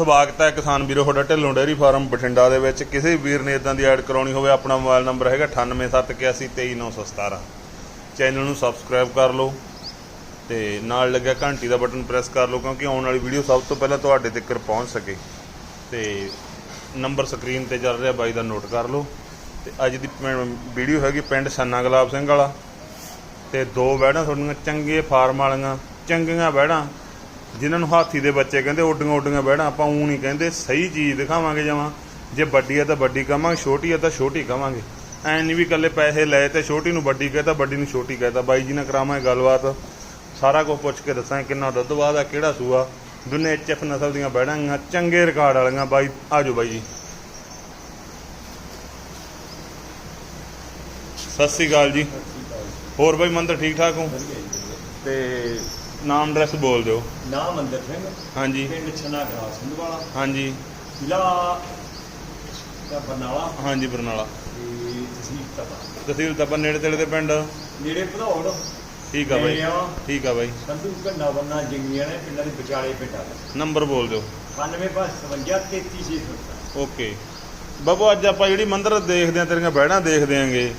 ਸਵਾਗਤ ਹੈ ਕਿਸਾਨ ਵੀਰੋ, ਤੁਹਾਡਾ ਢਿੱਲੋਂ ਡੇਅਰੀ ਫਾਰਮ ਬਠਿੰਡਾ ਦੇ ਵਿੱਚ। ਕਿਸੇ ਵੀਰ ਨੇ ਇਦਾਂ ਦੀ ਐਡ ਕਰਾਉਣੀ ਹੋਵੇ, ਆਪਣਾ ਮੋਬਾਈਲ ਨੰਬਰ ਹੈਗਾ 9871823917 ਚੈਨਲ ਨੂੰ ਸਬਸਕ੍ਰਾਈਬ ਕਰ ਲਓ ਤੇ ਨਾਲ ਲੱਗਿਆ ਘੰਟੀ ਦਾ ਬਟਨ ਪ੍ਰੈਸ ਕਰ ਲਓ, ਕਿਉਂਕਿ ਆਉਣ ਵਾਲੀ ਵੀਡੀਓ ਸਭ ਤੋਂ ਪਹਿਲਾਂ ਤੁਹਾਡੇ ਤੱਕ ਪਹੁੰਚ ਸਕੇ। ਤੇ ਨੰਬਰ ਸਕਰੀਨ ਤੇ ਚੱਲ ਰਿਹਾ, ਬਾਈ ਦਾ ਨੋਟ ਕਰ ਲਓ। ਤੇ ਅੱਜ ਦੀ ਵੀਡੀਓ ਹੈਗੀ ਪਿੰਡ ਛੰਨਾ ਗੁਲਾਬ ਸਿੰਘ ਵਾਲਾ। ਤੇ ਦੋ ਬੈੜਾਂ ਤੁਹਾਡੀਆਂ ਚੰਗੇ ਫਾਰਮ ਵਾਲੀਆਂ, ਚੰਗੀਆਂ ਬੈੜਾਂ ਜਿਨ੍ਹਾਂ ਨੂੰ ਹਾਥੀ ਦੇ ਬੱਚੇ ਕਹਿੰਦੇ ਉੱਡੀਆਂ ਉੱਡੀਆਂ ਬਹਿਣਾ, ਆਪਾਂ ਉਹ ਨਹੀਂ ਕਹਿੰਦੇ, ਸਹੀ ਚੀਜ਼ ਦਿਖਾਵਾਂਗੇ ਜਮਾਂ। ਜੇ ਵੱਡੀ ਆ ਤਾਂ ਵੱਡੀ ਕਹਾਂਗੇ, ਛੋਟੀ ਆ ਤਾਂ ਛੋਟੀ ਕਹਾਂਗੇ। ਐ ਨਹੀਂ ਵੀ ਇਕੱਲੇ ਪੈਸੇ ਲਏ ਤੇ ਛੋਟੀ ਨੂੰ ਵੱਡੀ ਕਹਤਾ ਵੱਡੀ ਨੂੰ ਛੋਟੀ ਕਹਤਾ ਬਾਈ ਜੀ ਨਾਲ ਕਰਾਵਾਂਗੇ ਗੱਲਬਾਤ। ਸਾਰਾ ਕੁਝ ਪੁੱਛ ਕੇ ਦੱਸਾਂ ਕਿੰਨਾ ਦੁੱਧ ਬਾਦ ਆ ਕਿਹੜਾ ਸੂਆ। ਦੁਨੇ ਐਚਐਫ ਨਸਲ ਦੀਆਂ ਬੈੜਾਂ ਗੀਆਂ ਚੰਗੇ ਰਿਕਾਰਡ ਵਾਲੀਆਂ। ਬਾਈ, ਆਜੋ ਬਾਈ ਜੀ। ਸਤਿ ਸ੍ਰੀ ਅਕਾਲ ਜੀ। ਹੋਰ ਬਾਈ, ਮੰਦਰ ਠੀਕ ਠਾਕ ਹੋ? ਤੇ ਨਾਮ ਐਡਰੈਸ ਬੋਲ ਦਿਓ। ਨਾਮ ਮੰਦਰ ਸਿੰਘ। ਹਾਂਜੀ। ਪਿੰਡ ਛਨਾ ਗਰਾ ਸਿੰਘ ਵਾਲਾ ਹਾਂਜੀ। ਜ਼ਿਲ੍ਹਾ ਬਰਨਾਲਾ। ਹਾਂਜੀ ਬਰਨਾਲਾ। ਤੇ ਤਹਿਸੀਲ ਤਪਾ। ਤਹਿਸੀਲ ਤਪਾ ਨੇੜੇ ਤੇੜੇ ਦੇ ਪਿੰਡ। ਨੇੜੇ ਭਦੌੜ। ਠੀਕ ਆ ਬਾਈ। ਠੀਕ ਆ ਬਾਈ। ਸੰਧੂ ਘੰਨਾ ਬੰਨਾ ਜੰਗੀਆਂ ਨੇ ਪਿੰਡਾਂ ਦੇ ਵਿਚਾਲੇ ਪਿੰਡਾਂ ਦੇ ਨੰਬਰ ਬੋਲ ਦਿਓ। 95 55 33 ਓਕੇ। ਬਾਬੂ ਅੱਜ ਆਪਾਂ ਜਿਹੜੀ ਮੰਦਰ ਦੇਖਦੇ ਆ ਤੇਰੀਆਂ ਬੈੜਾਂ ਦੇਖਦੇ ਆਂਗੇ।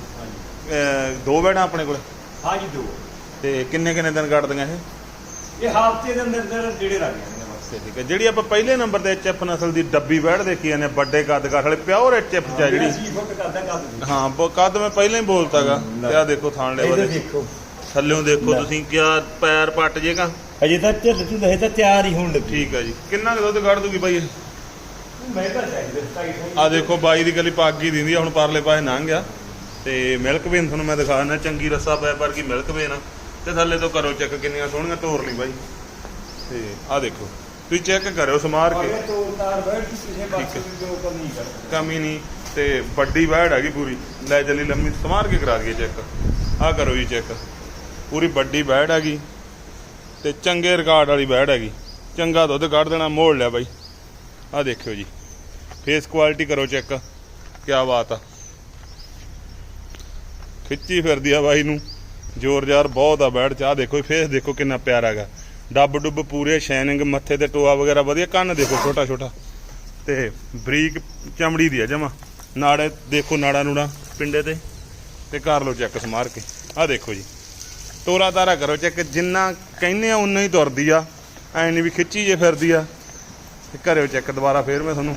ਦੋ ਬੈੜਾਂ ਆਪਣੇ ਕੋਲ। ਹਾਂਜੀ ਦੋ। ਤੇ ਕਿੰਨੇ ਕਿੰਨੇ ਦਿਨ ਕੱਢਦੀਆਂ ਇਹ? ਇਹ ਹਫ਼ਤੇ ਦੇ ਅੰਦਰ ਅੰਦਰ ਜਿਹੜੇ ਲੱਗ ਜਾਂਦੇ ਨੇ ਬਸ। ਠੀਕ ਹੈ। ਜਿਹੜੀ ਆਪਾਂ ਪਹਿਲੇ ਨੰਬਰ ਤੇ ਐਚਐਫ ਨਸਲ ਦੀ ਡੱਬੀ ਬੈੜ ਦੇਖੀ ਜਾਂਦੇ ਵੱਡੇ ਕੱਦ ਕਾਠ ਵਾਲੇ ਪਿਓਰ ਐਚਐਫ ਚ ਆ ਜਿਹੜੀ। 80 ਫੁੱਟ ਕਰਦਾ ਕੱਦ ਦੀ। ਹਾਂ ਬ- ਕੱਦ ਮੈਂ ਪਹਿਲਾਂ ਹੀ ਬੋਲਤਾਗਾ। ਤੇ ਆ ਦੇਖੋ ਥਾਣ ਲੈਵਲ ਇਹਦੇ ਦੇਖੋ। ਥੱਲਿਓਂ ਦੇਖੋ। ਤੁਸੀਂ ਕਿਆ ਪੈਰ ਪੱਟ ਜੇਗਾ? ਅਜੇ ਤਾਂ ਢਿੱਲ ਢੁੱਲ ਹੈ ਤਾਂ ਤਿਆਰ ਹੀ ਹੋਣ ਲੱਗੀ। ਠੀਕ ਹੈ ਜੀ। ਕਿੰਨਾ ਕੁ ਦੁੱਧ ਕੱਢ ਦੂਗੀ ਬਾਈ ਇਹ? ਮੈਂ ਤਾਂ ਚਾਹੀਦਾ ਸਤਾਈ ਆ ਦੇਖੋ ਬਾਈ ਦੀ ਗਲੀ ਪੱਗ ਦਿੰਦੀ ਆ ਹੁਣ ਪਰਲੇ ਪਾਸੇ ਲੰਘ ਗਿਆ। ਤੇ ਮਿਲਕ ਵੇਨ ਤੁਹਾਨੂੰ ਮੈਂ ਦਿਖਾ ਦਿੰਦਾ ਚੰਗੀ ਰੱਸਾ ਪੈ ਪਰ ਕੀ ਮਿਲਕ ਵੇਨ ਤੇ ਥੱਲੇ ਤੋਂ ਕਰੋ ਚੈੱਕ ਕਿੰਨੀਆਂ ਸੋਹਣੀਆਂ ਤੋਰ ਲਈ ਬਾਈ। ਤੇ ਆ ਦੇਖੋ ਤੁਸੀਂ ਚੈੱਕ ਕਰਿਓ ਸਮਾਰ ਕੇ। ਅਗੇ ਤੋੜ ਤਾਰ ਬੈਠ ਕਿਸੇ ਪਾਸੇ ਜੋ ਕੰਮ ਕਮੀ ਨਹੀਂ ਤੇ ਵੱਡੀ ਵੈੜ ਹੈਗੀ ਪੂਰੀ। ਲੈ ਜਲੀ ਲੰਮੀ ਸਮਾਰ ਕੇ ਕਰਾ ਦਈਏ ਚੈੱਕ। ਆ ਕਰੋ ਜੀ ਚੈੱਕ। ਪੂਰੀ ਵੱਡੀ ਵੈੜ ਹੈਗੀ ਤੇ ਚੰਗੇ ਰਿਕਾਰਡ ਵਾਲੀ ਵੈੜ ਹੈਗੀ। ਚੰਗਾ ਦੁੱਧ ਕੱਢ ਦੇਣਾ ਮੋੜ ਲਿਆ ਬਾਈ। ਆ ਦੇਖਿਓ ਜੀ। ਫੇਸ ਕੁਆਲਿਟੀ ਕਰੋ ਚੈੱਕ। ਕਿਆ ਬਾਤ ਆ। ਖਿੱਚੀ ਫਿਰਦੀ ਆ ਬਾਈ ਨੂੰ। ਜ਼ੋਰ ਜ਼ਾਰ ਬਹੁਤ ਆ ਬੈੜ ਚਾਹ ਦੇਖੋ ਫੇਸ ਦੇਖੋ ਕਿੰਨਾ ਪਿਆਰਾ ਹੈਗਾ। ਡੱਬ ਡੁੱਬ ਪੂਰੇ ਸ਼ਾਈਨਿੰਗ ਮੱਥੇ ਤੇ ਟੋਆ ਵਗੈਰਾ ਵਧੀਆ, ਕੰਨ ਦੇਖੋ ਛੋਟਾ ਛੋਟਾ। ਤੇ ਬਰੀਕ ਚਮੜੀ ਦੀ ਆ ਜਮਾ। ਨਾੜੇ ਦੇਖੋ ਨਾੜਾ ਨੂੜਾ ਪਿੰਡੇ ਤੇ। ਤੇ ਕਰ ਲਓ ਚੈੱਕ ਸਮਾਰ ਕੇ। ਆ ਦੇਖੋ ਜੀ। ਤੋਰਾ ਤਾਰਾ ਕਰੋ ਚੈੱਕ ਜਿੰਨਾ ਕਹਿੰਦੇ ਆ ਉਨਾ ਹੀ ਤੁਰਦੀ ਆ। ਐ ਨਹੀਂ ਵੀ ਖਿੱਚੀ ਜੇ ਫਿਰਦੀ ਆ। ਤੇ ਕਰਿਓ ਚੈੱਕ ਦੁਬਾਰਾ ਫੇਰ ਮੈਂ ਤੁਹਾਨੂੰ।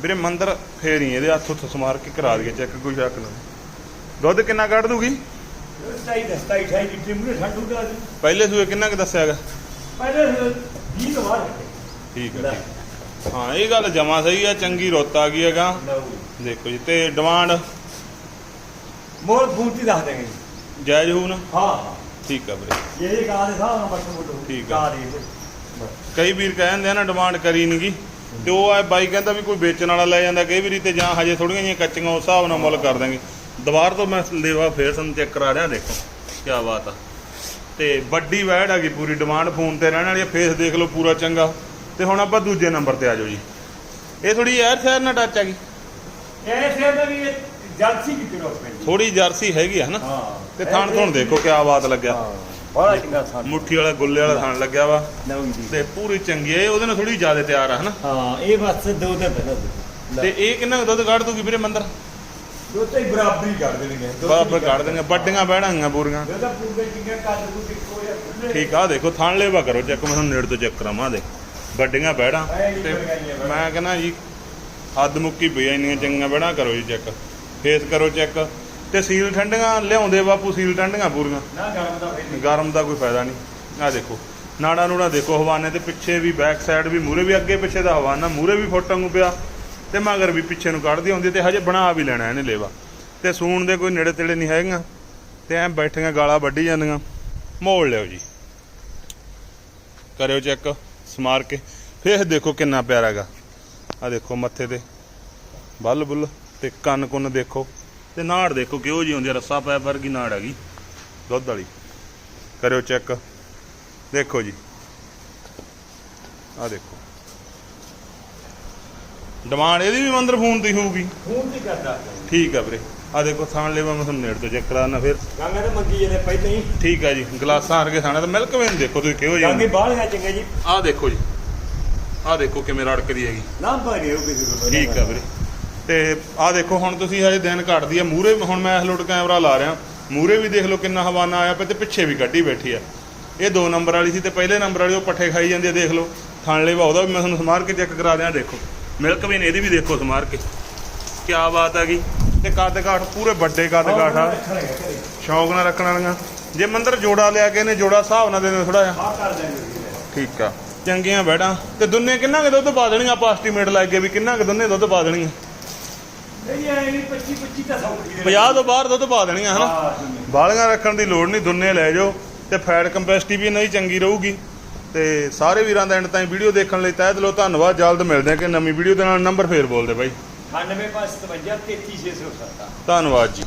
ਵੀਰੇ ਮੰਦਰ ਫੇਰ ਹੀ ਇਹਦੇ ਹੱਥ ਉੱਥੇ ਸਮਾਰ ਕੇ ਕਰਾ ਦਈਏ ਚੈੱਕ ਕੋਈ ਸ਼ੱਕ ਨਾ। ਦੁੱਧ ਕਿੰਨਾ ਕੱਢ ਦੂਗੀ? ਸਤਾਈ ਦਸਤਾਈ ਠਾਈ ਦੀ ਟਿਮਰੇ ਠੰਡੂ ਦਾ ਜੀ। ਪਹਿਲੇ ਸੂਏ ਕਿੰਨਾ ਕੁ ਦੱਸਿਆ ਹੈਗਾ? ਪਹਿਲੇ 20 ਤੋਂ ਬਾਅਦ ਠੀਕ ਹੈ ਠੀਕ। ਹਾਂ ਇਹ ਗੱਲ ਜਮਾ ਸਹੀ ਆ ਚੰਗੀ ਰੁੱਤ ਆ ਗਈ ਹੈਗਾ। ਦੇਖੋ ਜੀ ਤੇ ਡਿਮਾਂਡ ਮੋਲ ਫੂਟੀ ਦੱਸ ਦੇਗੇ ਜੀ। ਜਾਇਜ਼ ਹੋਊ ਨਾ? ਹਾਂ। ਠੀਕ ਆ ਵੀਰੇ। ਇਹ ਗਾ ਦੇ ਹਿਸਾਬ ਨਾਲ ਬੋਲੋ ਠੀਕ ਆ। ਗਾ ਦੇ ਕਈ ਵੀਰ ਕਹਿੰਦੇ ਆ ਨਾ ਡਿਮਾਂਡ ਕਰੀ ਨਹੀਂਗੀ ਤੇ ਉਹ ਆ ਬਾਈ ਕਹਿੰਦਾ ਵੀ ਕੋਈ ਵੇਚਣ ਵਾਲਾ ਲੈ ਜਾਂਦਾ ਕਈ ਵਾਰੀ ਤੇ ਜਾਂ ਹਜੇ ਥੋੜੀਆਂ ਜਿਹੀਆਂ ਕੱਚੀਆਂ ਉਸ ਹਿਸਾਬ ਨਾਲ ਮੁੱਲ ਕਰ ਦਾਂਗੇ ਦੁਬਾਰ ਤੋਂ ਮੈਂ ਲੇਵਾ ਫੇਰ ਤੁਹਾਨੂੰ ਚੈੱਕ ਕਰਾ ਰਿਹਾ ਦੇਖੋ ਕੀ ਬਾਤ ਆ। ਤੇ ਵੱਡੀ ਵੈੜ ਹੈਗੀ ਪੂਰੀ ਡਿਮਾਂਡ ਫੋਨ ਤੇ ਰਹਿਣ ਵਾਲੀ ਫੇਸ ਦੇਖ ਲਓ ਪੂਰਾ ਚੰਗਾ। ਤੇ ਹੁਣ ਆਪਾਂ ਦੂਜੇ ਨੰਬਰ ਤੇ ਆ ਜਾਓ ਜੀ। ਇਹ ਥੋੜੀ ਯਾਰ ਸ਼ਹਿਰ ਨਾਲ ਟੱਚ ਹੈਗੀ ਇਹ ਫਿਰ ਦਾ ਵੀ ਜਲਸੀ ਕਿਤੇ ਰੋਕ ਪੈਂਦੀ ਥੋੜੀ ਜਰਸੀ ਹੈਗੀ ਆ ਹਨਾ ਹਾਂ ਤੇ ਥਣ ਥਣ ਦੇਖੋ ਕੀ ਬਾਤ ਲੱਗਿਆ। ਬੜਾ ਚੰਗਾ ਥਾਣ। ਮੁੱਠੀ ਵਾਲਾ ਗੁੱਲੇ ਵਾਲਾ ਥਣ ਲੱਗਿਆ ਵਾ। ਤੇ ਪੂਰੀ ਚੰਗੀ ਹੈ ਉਹਦੇ ਨਾਲ ਥੋੜੀ ਜ਼ਿਆਦਾ ਤਿਆਰ ਆ ਹਨਾ। ਹਾਂ ਇਹ ਬਸ ਦੋ ਦਿਨ ਪਹਿਲਾਂ। ਤੇ ਇਹ ਕਿੰਨਾ ਦੁੱਧ ਕੱਢ ਦੂਗੀ ਵੀਰੇ ਮੰਦਰ? ਦੋ ਤੇ ਬਰਾਬਰੀ ਕਰ ਦੇਣਗੇ ਬਰਾਬਰ ਕੱਢ ਦੇਣਗੇ ਵੱਡੀਆਂ ਬਹਿਣਾਂਗੀਆਂ ਪੂਰੀਆਂ। ਉਹਦਾ ਪੂਰੇ ਚਿੰਗਾ ਕੱਦ ਕੁ ਇੱਕੋ ਜਿਹਾ ਖੁੱਲੇ ਠੀਕ ਆ ਦੇਖੋ ਥਣ ਲੇਵਾ ਕਰੋ ਚੈੱਕ ਮੈਂ ਤੁਹਾਨੂੰ ਨੇੜੇ ਤੋਂ ਚੈੱਕ ਕਰਾਵਾਂ ਦੇ ਵੱਡੀਆਂ ਬਹਿੜਾਂ। ਤੇ ਮੈਂ ਕਹਿੰਦਾ ਜੀ ਹੱਦ ਮੁੱਕੀ ਪਈ ਇੰਨੀਆਂ ਚੰਗੀਆਂ ਬਹਿੜਾਂ ਕਰੋ ਜੀ ਚੈੱਕ। ਫੇਸ ਕਰੋ ਚੈੱਕ। ਤੇ ਸੀਲ ਠੰਡੀਆਂ ਲਿਆਉਂਦੇ ਬਾਪੂ ਸੀਲ ਠੰਡੀਆਂ ਪੂਰੀਆਂ। ਨਾ ਗਰਮ ਦਾ ਗਰਮ ਦਾ ਕੋਈ ਫਾਇਦਾ ਨਹੀਂ। ਆ ਦੇਖੋ ਨਾੜਾ ਨੂੜਾ ਦੇਖੋ ਹਵਾਨੇ ਤੇ ਪਿੱਛੇ ਵੀ ਬੈਕ ਸਾਈਡ ਵੀ ਮੂਰੇ ਵੀ ਅੱਗੇ ਪਿੱਛੇ ਦਾ ਹਵਾਨਾ ਮੂਰੇ ਵੀ ਫੁੱਟ ਵਾਂਗੂ ਪਿਆ। ਤੇ ਮਗਰ ਵੀ ਪਿੱਛੇ ਨੂੰ ਕੱਢਦੀ ਹੁੰਦੀ ਤੇ ਹਜੇ ਬਣਾ ਵੀ ਲੈਣਾ ਇਹਨੇ ਲੇਵਾ। ਤੇ ਸੂਣ ਦੇ ਕੋਈ ਨੇੜੇ ਤੇੜੇ ਨਹੀਂ ਹੈਗੀਆਂ। ਤੇ ਐ ਬੈਠੀਆਂ ਗਾਲਾਂ ਵੱਢੀ ਜਾਂਦੀਆਂ। ਮੋੜ ਲਿਓ ਜੀ। ਕਰਿਓ ਚੈੱਕ, ਸਮਾਰ ਕੇ। ਫੇਰ ਦੇਖੋ ਕਿੰਨਾ ਪਿਆਰਾ ਹੈਗਾ। ਆ ਦੇਖੋ ਮੱਥੇ ਤੇ। ਬੱਲ ਬੁੱਲ ਤੇ ਕੰਨ ਕੁੰਨ ਦੇਖੋ। ਤੇ ਨਾੜ ਦੇਖੋ ਕਿਹੋ ਜੀ ਹੁੰਦੀ ਰੱਸਾ ਪੈ ਵਰਗੀ ਨਾੜ ਹੈਗੀ। ਦੁੱਧ ਵਾਲੀ। ਕਰਿਓ ਚੈੱਕ। ਦੇਖੋ ਜੀ। ਆ ਦੇਖੋ। ਡਿਮਾਂਡ ਇਹਦੀ ਵੀ ਮੰਦਰ ਫੋਨ ਤੇ ਹੀ ਹੋਊਗੀ। ਖੂਨ ਦੀ ਕਰਦਾ। ਠੀਕ ਆ ਵੀਰੇ। ਆ ਦੇਖੋ ਥਾਣ ਲੈਵਾ ਮੈਂ ਤੁਹਾਨੂੰ ਨੇੜ ਤੋਂ ਚੈੱਕ ਕਰਾਉਣਾ ਫਿਰ। ਗਾਂਗਾ ਤਾਂ ਮੰਗੀ ਜਿਹਨੇ ਪਹਿਲਾਂ ਹੀ ਠੀਕ ਆ ਜੀ ਗਲਾਸਾਂ ਵਰਗੇ ਥਾਣਾ ਤੇ ਮਿਲਕ ਵੇਨ ਦੇਖੋ ਤੁਸੀਂ ਕਿਹੋ ਜੀ ਗਾਂਗੇ ਬਾਹਲੀਆਂ ਚੰਗੇ ਜੀ। ਆ ਦੇਖੋ ਜੀ। ਆਹ ਦੇਖੋ ਕਿਵੇਂ ਰੜਕਦੀ ਹੈਗੀ। ਲਾਂਭਾ ਨਹੀਂ ਉਹ ਕਿਸੇ ਕੋਲ ਠੀਕ ਆ ਵੀਰੇ। ਤੇ ਆਹ ਦੇਖੋ ਹੁਣ ਤੁਸੀਂ ਹਜੇ ਦਿਨ ਘਟਦੀ ਆ। ਮੂਰੇ ਹੁਣ ਮੈਂ ਹਲੋਟ ਕੈਮਰਾ ਲਾ ਰਿਹਾ। ਮੂਰੇ ਵੀ ਦੇਖ ਲਓ ਕਿੰਨਾ ਹਵਾਨਾ ਆਇਆ ਪਿਆ ਤੇ ਪਿੱਛੇ ਵੀ ਕੱਢੀ ਬੈਠੀ ਆ। ਇਹ ਦੋ ਨੰਬਰ ਵਾਲੀ ਸੀ ਤੇ ਪਹਿਲੇ ਨੰਬਰ ਵਾਲੀ ਉਹ ਪੱਠੇ ਖਾਈ ਜਾਂਦੀ ਆ ਦੇਖ ਲਓ। ਥਾਣਲੇ ਉਹਦਾ ਵੀ ਮੈਂ ਤੁਹਾਨੂੰ ਸਮਾਰ ਕੇ ਚੈੱਕ ਕਰਾ ਦਿਆਂ ਦੇਖੋ। ਮਿਲਕ ਵੀ ਨੇ ਇਹਦੀ ਵੀ ਦੇਖੋ ਸਮਾਰ ਕੇ। ਕੀ ਬਾਤ ਹੈਗੀ ਤੇ ਕੱਦ ਕਾਠ ਪੂਰੇ ਵੱਡੇ ਕੱਦ ਕਾਠ ਆ ਸ਼ੌਂਕ ਨਾਲ ਰੱਖਣ ਵਾਲੀਆਂ। ਜੇ ਮੰਦਰ ਜੋੜਾ ਲਿਆ ਕੇ ਇਹਨੇ ਜੋੜਾ ਹਿਸਾਬ ਨਾਲ ਦੇ ਦੇ ਥੋੜਾ ਜਿਹਾ। ਆ ਠੀਕ ਆ। ਚੰਗੀਆਂ ਬੈੜਾਂ। ਤੇ ਦੁੰਨੇ ਕਿੰਨਾ ਕੁ ਦੁੱਧ ਪਾ ਦੇਣੀਆਂ ਆਪਾਂ ਐਸਟੀਮੇਟ ਲੱਗ ਗਏ ਵੀ ਕਿੰਨਾ ਕੁ ਦੁੰਨੇ ਦੁੱਧ ਪਾ ਦੇਣੀਆਂ? ਨਹੀਂ ਐ ਨਹੀਂ 25 25 ਤਾਂ ਸੌਖੀ 50 ਤੋਂ ਬਾਹਰ ਦੁੱਧ ਪਾ ਦੇਣੀਆਂ ਹਨਾ? ਬਾਲੀਆਂ ਰੱਖਣ ਦੀ ਲੋੜ ਨਹੀਂ ਦੁੰਨੇ ਲੈ ਜਾਓ। ਤੇ ਫੈਟ ਕੰਪੈਸਿਟੀ ਵੀ ਇਹਨਾਂ ਦੀ ਚੰਗੀ ਰਹੂਗੀ। ਤੇ ਸਾਰੇ ਵੀਰਾਂ ਦਾ ਐਂਡ ਤਾਈਂ ਵੀਡੀਓ ਦੇਖਣ ਲਈ ਤਹਿ ਦਿਲੋਂ ਧੰਨਵਾਦ ਜਲਦ ਮਿਲਦੇ ਆ ਕਿ ਨਵੀਂ ਵੀਡੀਓ ਦੇ ਨਾਲ। ਨੰਬਰ ਫੇਰ ਬੋਲਦੇ ਬਾਈ। 98 557 33607 ਧੰਨਵਾਦ ਜੀ।